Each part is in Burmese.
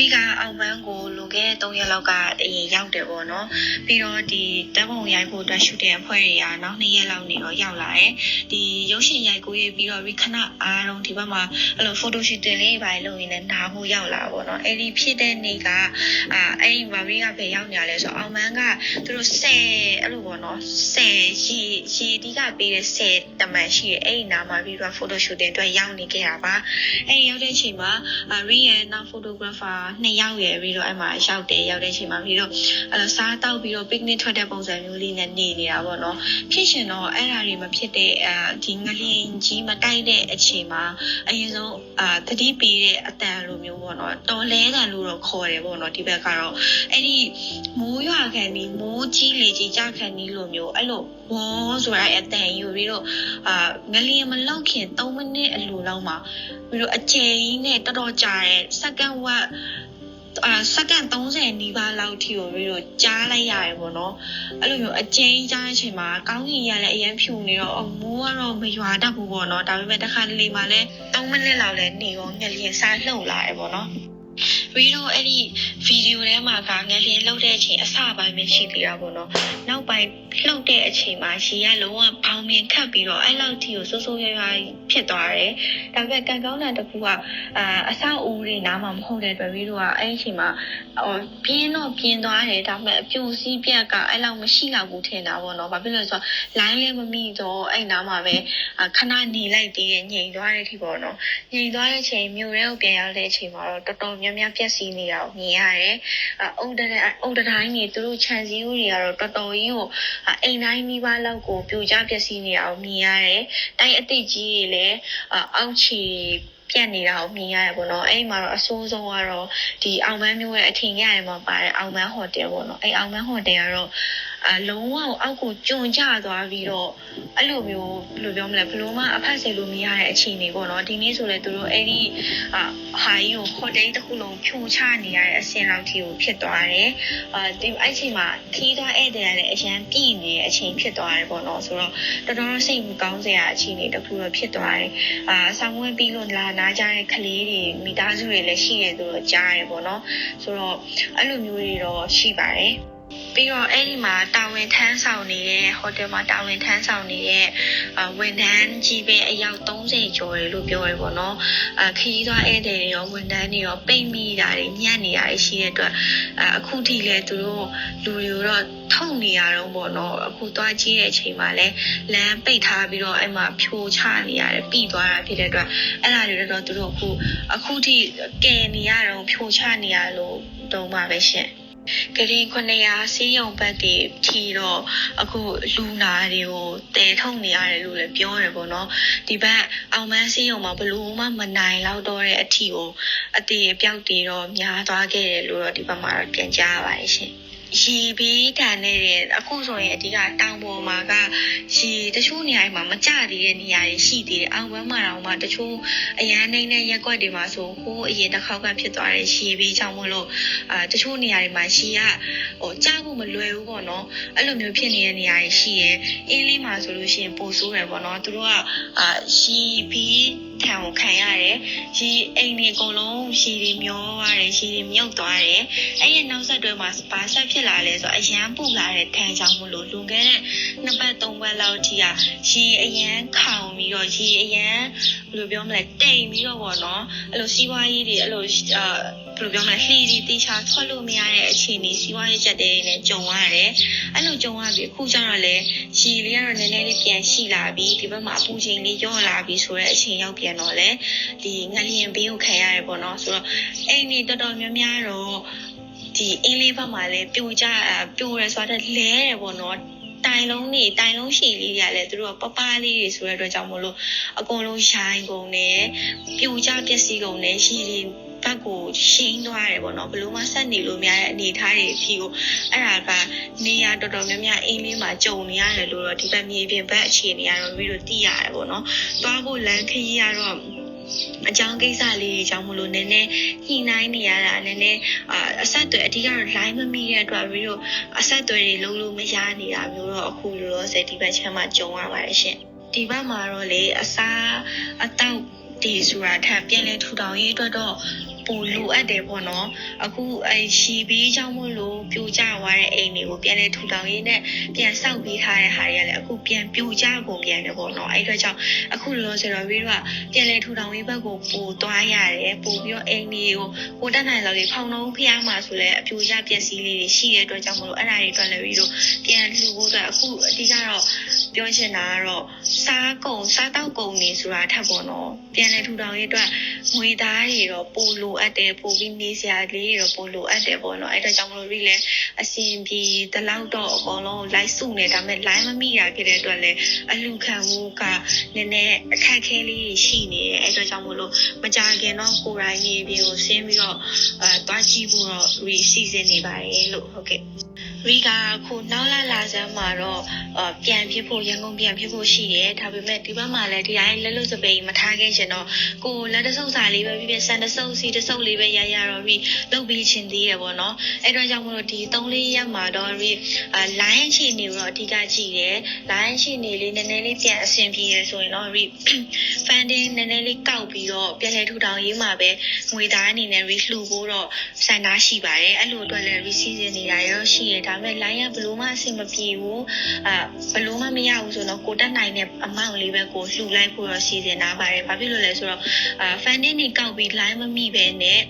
ရီကအောင်ပန်းကိုလွန်ခဲ့တဲ့3ရက်လောက်ကအရင်ရောက်တယ်ပေါ့နော်ပြီးတော့ဒီတပ်ပုံရိုက်ဖို့အတွက်ရှူတင်အဖွဲ့တွေကနောက်2ရက်လောက်နေတော့ရောက်လာတယ်ဒီရုပ်ရှင်ရိုက်ကူးရေးပြီးတော့ရီခဏအားလုံးဒီဘက်မှာအဲ့လို photo shooting လေးပါလုပ်ရင်းနဲ့နားဖို့ရောက်လာပေါ့နော်အဲ့ဒီဖြစ်တဲ့နေ့ကအာအဲ့ဒီမာရီကဘယ်ရောက်နေရလဲဆိုတော့အောင်ပန်းကသူတို့10အဲ့လိုပေါ့နော်10ရေရေဒီကပေးတဲ့10တမန်ရှိတယ်အဲ့ဒီနားမှာပြီးတော့ photo shooting အတွက်ရောက်နေခဲ့တာပါအဲ့ဒီရောက်တဲ့အချိန်မှာအာရီရဲ့နောက် photographer နှစ်ယောက်ရယ်ပြီးတော့အဲ့မှာရောက်တယ်ရောက်တဲ့အချိန်မှာပြီးတော့အဲ့လိုစားတောက်ပြီးတော့ picnic ထွက်တဲ့ပုံစံမျိုးလေးနဲ့နေနေတာပေါ့နော်ဖြစ်ရှင်တော့အဲ့ဒါတွေမဖြစ်တဲ့အာဒီငလျင်ကြီးမတိုက်တဲ့အချိန်မှာအရင်ဆုံးအာတတိပေးတဲ့အတန်လိုမျိုးပေါ့နော်တော်လဲတန်လို့တော့ခေါ်တယ်ပေါ့နော်ဒီဘက်ကတော့အဲ့ဒီမိုးရွာခံဒီမိုးကြီးလေကြီးကြခံဒီလိုမျိုးအဲ့လိုဘောဆိုတာအတန်ယူပြီးတော့အာငလျင်မလောက်ခင်3မိနစ်အလိုလောက်မှာပြီးတော့အကျယ်ကြီးနဲ့တော်တော်ကြာတဲ့စက္ကန့်ဝက်အာစက္ကန့်30နီးပါးလောက်ထိကိုပြီးတော့ကြားလိုက်ရတယ်ပေါ့နော်အဲ့လိုမျိုးအကျဉ်းကြားတဲ့အချိန်မှာကောင်းကင်ရလည်းအရင်ဖြူနေတော့အမိုးကတော့မရွာတတ်ဘူးပေါ့နော်ဒါပေမဲ့တစ်ခါတလေမှလည်း3မိနစ်လောက်လည်းနေရောငလျင်စားလှုပ်လာတယ်ပေါ့နော် ပြီးတော့အဲ့ဒီဗီဒီယိုထဲမှာကငလျင်လှုပ်တဲ့အချိန်အစပိုင်းပဲရှိသေးတာပေါ့နော်နောက်ပိုင်းလှုပ်တဲ့အချိန်မှာရှီကလုံးဝဘောင်မြင်ခတ်ပြီးတော့အဲ့လောက်ထိကိုစိုးစိုးရွားရွားဖြစ်သွားတယ်ဒါပေမဲ့ကံကောင်းတာတစ်ခုကအာအဆောက်အဦတွေနားမှာမဟုတ်တဲ့အတွက်ပြီးတော့အဲ့ဒီအချိန်မှာဟိုပြင်းတော့ပြင်းသွားတယ်ဒါပေမဲ့အပြိုစည်းပြက်ကအဲ့လောက်မရှိတော့ဘူးထင်တာပေါ့နော်ဘာဖြစ်လို့လဲဆိုတော့ line လည်းမမိတော့အဲ့နားမှာပဲအာခဏနေလိုက်သေးတယ်ညင်သွားတဲ့အထိပေါ့နော်ညင်သွားတဲ့အချိန်မြို့ထဲကိုပြန်ရောက်တဲ့အချိန်မှာတော့တော်တော်များများပြက်စီးနေတာကိုမြင်ရတယ်အာအုတ်တဲ့အုတ်တိုင်းတွေသူတို့ခြံစည်းဦးတွေကတော့တော်တော်ကြီးကိုအာအိမ်တိုင်းမိဘလောက်ကိုပြိုကျပျက်စီးနေတာကိုမြင်ရတယ်တိုင်းအသိကြီးတွေလည်းအာအောက်ခြေပြက်နေတာကိုမြင်ရတယ်ပေါ့နော်အဲ့ဒီမှာတော့အဆိုးဆုံးကတော့ဒီအောင်မန်းမျိုးရဲ့အထင်ရရမှာပါတဲ့အောင်မန်းဟိုတယ်ပေါ့နော်အဲ့အောင်မန်းဟိုတယ်ကတော့ အလုံးဝအောက်ကိုကျွံကျသွားပြီးတော့အဲ့လိုမျိုးဘယ်လိုပြောမလဲဘလို့မှအဖက်ဆယ်လို့မရတဲ့အခြေအနေပေါ့နော်ဒီနေ့ဆိုလဲသူတို့အဲ့ဒီအာဟာကြီးကိုဟိုတယ်တစ်ခုလုံးဖြိုချနေရတဲ့အဆင့်လောက်ထိကိုဖြစ်သွားတယ်အာဒီအဲ့အချိန်မှာခီးသွားဧည့်သည်ကလည်းအရန်ပြည့်နေတဲ့အချိန်ဖြစ်သွားတယ်ပေါ့နော်ဆိုတော့တော်တော်စိတ်မကောင်းစရာအခြေအနေတစ်ခုတော့ဖြစ်သွားတယ်အာဆောင်းဝဲပြီးလို့လာနာကြတဲ့ကလေးတွေမိသားစုတွေလည်းရှိတယ်သူတို့ကြားတယ်ပေါ့နော်ဆိုတော့အဲ့လိုမျိုးတွေတော့ရှိပါတယ် ပြီးတော့အဲ့ဒီမှာတာဝန်ထမ်းဆောင်နေတဲ့ဟိုတယ်မှာတာဝန်ထမ်းဆောင်နေတဲ့အာဝန်ထမ်းကြီးပဲအယောက်30ကျော်တယ်လို့ပြောရပေါ့နော်အာခရီးသွားဧည့်သည်တွေရောဝန်ထမ်းတွေရောပိတ်မိတာတွေညံ့နေတာတွေရှိတဲ့အတွက်အာအခုထိလည်းသူတို့လူတွေတော့ထုံနေရတော့ပေါ့နော်အခုသွားကြည့်တဲ့အချိန်မှာလည်းလမ်းပိတ်ထားပြီးတော့အဲ့မှာဖြိုချနေရတယ်ပြီးသွားတာဖြစ်တဲ့အတွက်အဲ့ဒါတွေတော့သူတို့အခုအခုထိကယ်နေရတော့ဖြိုချနေရလို့တုံးပါပဲရှင် ကရင်900စီးရုံဘက်တွေဖြီတော့အခုလူနာတွေကိုတဲထုံနေရတယ်လို့လည်းပြောရပေါ့နော်ဒီဘက်အောင်မန်းစီးရုံမှာဘလို့မှမနိုင်တော့တော့တဲ့အထီကိုအတေအပြောက်တွေတော့များသွားခဲ့တယ်လို့တော့ဒီဘက်မှာတော့ပြန်ကြားရပါတယ်ရှင် ရေဘေးတန်နေတဲ့အခုဆိုရင်အဓိကတောင်ပေါ်မှာကရေတချို့နေရာတွေမှာမကျသေးတဲ့နေရာတွေရှိသေးတယ်အောင်ဘန်းမှာတော့မှတချို့အရန်နှိမ့်တဲ့ရက်ွက်တွေမှာဆိုဟိုးအရင်တစ်ခေါက်ကဖြစ်သွားတဲ့ရေဘေးကြောင့်မို့လို့အာတချို့နေရာတွေမှာရေကဟိုကျဖို့မလွယ်ဘူးပေါ့နော်အဲ့လိုမျိုးဖြစ်နေတဲ့နေရာတွေရှိရဲအင်းလေးမှာဆိုလို့ရှိရင်ပိုဆိုးတယ်ပေါ့နော်သူတို့ကအာရေဘေး ထံကိုခံရတယ်ရေအိမ်တွေအကုန်လုံးရေတွေမျောသွားတယ်ရေတွေမြုပ်သွားတယ်အဲ့ဒီနောက်ဆက်တွဲမှာဘာဆက်ဖြစ်လာလဲဆိုတော့အရန်ပူလာတဲ့ထန်ကြောင့်မလို့လွန်ခဲ့တဲ့နှစ်ပတ်သုံးပတ်လောက်ထိကရေအရန်ခေါင်ပြီးတော့ရေအရန် ဘယ်လိုပြောမလဲတိမ်ပြီးတော့ပေါ့နော်အဲ့လိုစီးပွားရေးတွေအဲ့လိုအာဘယ်လိုပြောမလဲလှီဒီတေချာထွက်လို့မရတဲ့အခြေအနေစီးပွားရေးချက်တွေနဲ့ကြုံရတယ်။အဲ့လိုကြုံရပြီအခုကျတော့လေရှီလေးကတော့နည်းနည်းလေးပြန်ရှိလာပြီဒီဘက်မှာအပူချိန်လေးကျော့လာပြီဆိုတော့အချိန်ရောက်ပြန်တော့လေဒီငလျင်ဘေးကိုခံရတယ်ပေါ့နော်ဆိုတော့အိမ်နေတော်တော်များများတော့ဒီအင်းလေးဘက်မှာလည်းပြိုကျပြိုရဲဆိုတော့လဲတယ်ပေါ့နော် တိုင်လုံးနေတိုင်လုံးရှည်လေးတွေကလည်းသူတို့ကပပလေးတွေဆိုတဲ့အတွက်ကြောင့်မို့လို့အကုန်လုံးရိုင်းကုန်တယ်ပြိုကျပျက်စီးကုန်တယ်ရှည်တွေဘက်ကိုရှင်းသွားတယ်ပေါ့နော်ဘယ်လို့မှဆက်နေလို့မရတဲ့အနေအထားတွေအဖြစ်ကိုအဲ့ဒါကနေရာတော်တော်များများအင်းလေးမှာကြုံနေရတယ်လို့တော့ဒီဘက်မြေပြင်ဘက်အခြေအနေကတော့ပြီးတော့သိရတယ်ပေါ့နော်သွားဖို့လမ်းခရီးကတော့ အကြောင်းကိစ္စလေးတွေကြောင့်မလို့နည်းနည်းညှိနှိုင်းနေရတာနည်းနည်းအာအဆက်အသွယ်အဓိကတော့ line မမိတဲ့အတွက်ပြီးတော့အဆက်အသွယ်တွေလုံးလုံးမရနေတာမျိုးတော့အခုလိုတော့ဆယ်ဒီဘက်ချမ်းမှာကြုံရပါတယ်ရှင်ဒီဘက်မှာတော့လေအစားအတောက်ဒီဆိုတာထပ်ပြန်လဲထူထောင်ရေးအတွက်တော့ ပိုလိုအပ်တယ်ပေါ့နော်အခုအဲရှီဘေးကြောင့်မို့လို့ပြိုကျသွားတဲ့အိမ်တွေကိုပြန်လဲထူထောင်ရင်းနဲ့ပြန်ဆောက်ပေးထားတဲ့ဟာတွေကလည်းအခုပြန်ပြိုကျကုန်ပြန်တယ်ပေါ့နော်အဲ့အတွက်ကြောင့်အခုလောဆိုတော့ပြီးတော့ပြန်လဲထူထောင်ရေးဘက်ကိုပိုသွားရတယ်ပိုပြီးတော့အိမ်တွေကိုကိုတက်နိုင်လောက်ကြီးဖောင်တော့ဖျားမှာဆိုလဲအပြိုကျပျက်စီးလေးတွေရှိတဲ့အတွက်ကြောင့်မို့လို့အဲ့ဒါတွေအတွက်လည်းပြီးတော့ပြန်လှူဖို့အတွက်အခုအဓိကတော့ ပြောချင်တာကတော့စားကုန်စားတောက်ကုန်နေဆိုတာထပ်ပေါ့နော်ပြန်လဲထူထောင်ရေးအတွက်ငွေသားတွေတော့ပိုလိုအပ်တယ်ပိုပြီးနေစရာလေးတွေတော့ပိုလိုအပ်တယ်ပေါ့နော်အဲ့ဒါကြောင့်မလို့ရီလဲအစင်ပြေတလောက်တော့အကုန်လုံးလိုက်စုနေဒါပေမဲ့ line မမိရခဲ့တဲ့အတွက်လည်းအလူခံမှုကနည်းနည်းအခက်အခဲလေးတွေရှိနေတယ်အဲ့ဒါကြောင့်မလို့မကြခင်တော့ကိုယ်တိုင်နေပြီးကိုဆင်းပြီးတော့အဲတွားကြည့်ဖို့တော့ရီစီစဉ်နေပါတယ်လို့ဟုတ်ကဲ့ ရီကခုနောက်လာလာစမ်းမှာတော့အပြန်ဖြစ်ဖို့ရန်ကုန်ပြန်ဖြစ်ဖို့ရှိတယ်ဒါပေမဲ့ဒီဘက်မှာလည်းဒီတိုင်းလက်လွတ်စပိန်မထားခဲ့ချင်တော့ကိုလက်တဆုပ်စာလေးပဲပြပြဆန်တဆုပ်စီတဆုပ်လေးပဲရရတော့ပြီးလုပ်ပြီးချင်းသေးတယ်ပေါ့နော်အဲ့တော့ကြောင့်မလို့ဒီ3လေးရက်မှာတော့ပြီးအာ line ချီနေတော့အဓိကကြည့်တယ် line ချီနေလေးနည်းနည်းလေးပြန်အဆင်ပြေရဆိုရင်တော့ re funding နည်းနည်းလေးကောက်ပြီးတော့ပြန်လည်ထူထောင်ရေးမှာပဲငွေသားအနေနဲ့ re လှူဖို့တော့စံသားရှိပါတယ်အဲ့လိုအတွက်လည်း re season နေတာရောရှိရဒါပေမဲ့ line ကဘလို့မှအဆင်မပြေဘူးအာဘလို့မှမရဘူးဆိုတော့ကိုတက်နိုင်တဲ့ amount လေးပဲကိုလှူလိုက်ဖို့တော့စီစဉ်ထားပါတယ်ဘာဖြစ်လို့လဲဆိုတော့အာ funding တွေကောက်ပြီး line မမိပဲနဲ့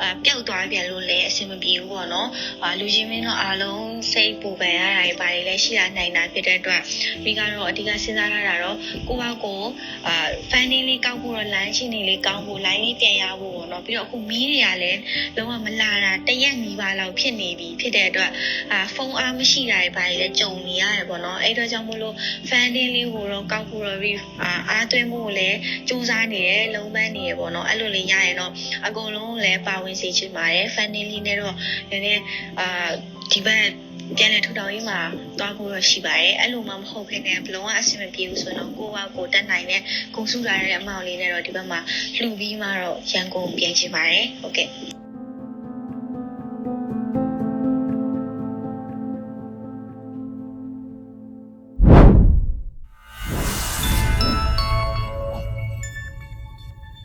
အာပျောက်သွားပြန်လို့လည်းအဆင်မပြေဘူးပေါ့နော်အာလူချင်းမင်းတော့အားလုံးစိတ်ပူပန်ရတာတွေပါတယ်လည်းရှိတာနိုင်တာဖြစ်တဲ့အတွက်မိကတော့အဓိကစဉ်းစားထားတာတော့ကိုယ့်ဘက်ကိုအာ funding လေးကောက်ဖို့တော့ line ချင်းတွေလေးကောက်ဖို့ line လေးပြန်ရဖို့ပေါ့နော်ပြီးတော့အခုမီးတွေကလည်းလုံးဝမလာတာတရက်နီးပါလောက်ဖြစ်နေပြီဖြစ်တဲ့အတွက်အာဖုန်းအားမရှိတာတွေပါတယ်လည်းကြုံနေရတယ်ပေါ့နော်အဲ့အတွက်ကြောင့်မို့လို့ funding လေးကိုတော့ကောက်ဖို့တော့အာအားသွင်းဖို့လည်းစူးစမ်းနေတယ်လုံးပန်းနေရပေါ့နော်အဲ့လိုလေးရရင်တော့အကုန်လုံးလည်းပါဝင်စေချင်ပါတယ် funding လေးနဲ့တော့နည်းနည်းအာဒီဘက်ပြန်လည်ထူထောင်ရေးမှာတွားဖို့တော့ရှိပါတယ်အဲ့လိုမှမဟုတ်ခင်နဲ့ဘလုံးဝအဆင်မပြေဘူးဆိုတော့ကိုကကိုတက်နိုင်တဲ့ကုန်စုလာတဲ့အမောင်လေးနဲ့တော့ဒီဘက်မှာလှူပြီးမှတော့ရန်ကုန်ပြန်ချင်ပါတယ်ဟုတ်ကဲ့